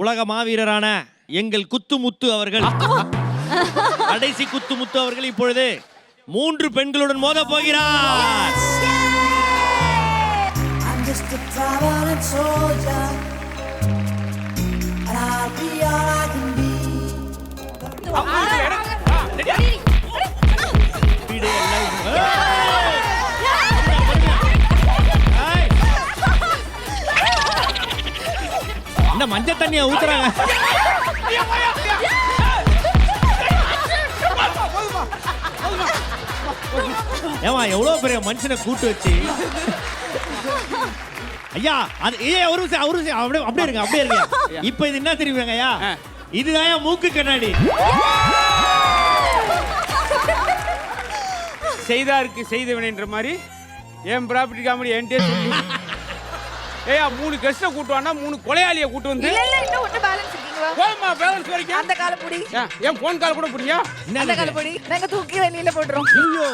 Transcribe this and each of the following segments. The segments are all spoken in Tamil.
உலக மாவீரரான எங்கள் குத்துமுத்து அவர்கள். கடைசி குத்துமுத்து அவர்கள் இப்பொழுது மூன்று பெண்களுடன் மோத போகிறார். I'm just a traveling soldier, and I'll be all I can be. என்ன மஞ்சள் தண்ணியை ஊத்துறாங்க. ஏமா எவ்வளவு பெரிய மனுஷனை கூட்டு வச்சு? ஐயா அது ஏ ஒரு நிமிஷம் ஒரு நிமிஷம் அப்படியே அப்படியே இருங்க அப்படியே இருங்க. இப்போ இது என்ன தெரியுமாங்க ஐயா? இதுதான் மூக்கு கண்ணாடி. செய்தாருக்கு செய்தவனேன்ற மாதிரி என் ப்ராப்பர்ட்டி காமெடி என்கிட்டயே சொல்லி. ஏயா மூணு கெஸ்ட்டை கூட்டு வானா மூணு கொலையாளியை கூட்டு வந்து. இல்ல இல்ல இன்னும் ஒட்டு பேலன்ஸ் இருக்கீங்க போமா பேலன்ஸ் வரைக்கும். அந்த கால புடி. ஏன், என் போன் கால் கூட என்ன அந்த? கால புடி. நாங்க தூக்கி வெளியில போட்டுறோம். ஐயோ.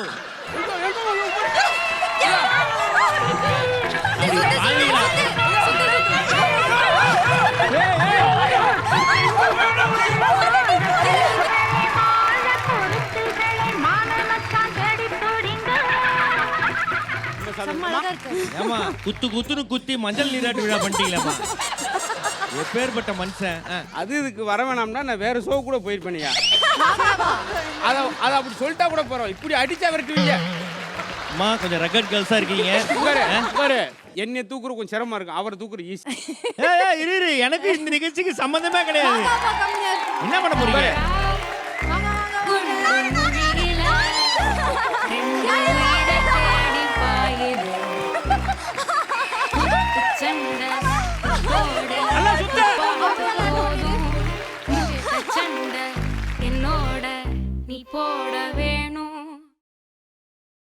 ஏமா குத்து குத்துன்னு குத்தி மஞ்சள் நீராட்டு விழா பண்ணிட்டீங்களேம்மா. எப்பேற்பட்ட மனுஷன். அது இதுக்கு வர வேணாம்னா நான் வேற ஷோ கூட போயிருப்பேனையா. அத அத அப்படி சொல்லிட்டா கூட போறோம் இப்படி அடிச்சா விரட்டுவீங்க. அம்மா கொஞ்சம் ரெக்கார்ட் கேர்ள்ஸா இருக்கீங்க. உட்காரு உட்காரு. என்னை தூக்குற கொஞ்சம் சிரமமா இருக்கும் அவரை தூக்குற ஈஸி ஏய், ஏய், இரு இரு. எனக்கு இந்த நிகழ்ச்சிக்கு சம்பந்தமே கிடையாது. என்ன பண்ண போறீங்க? போடவே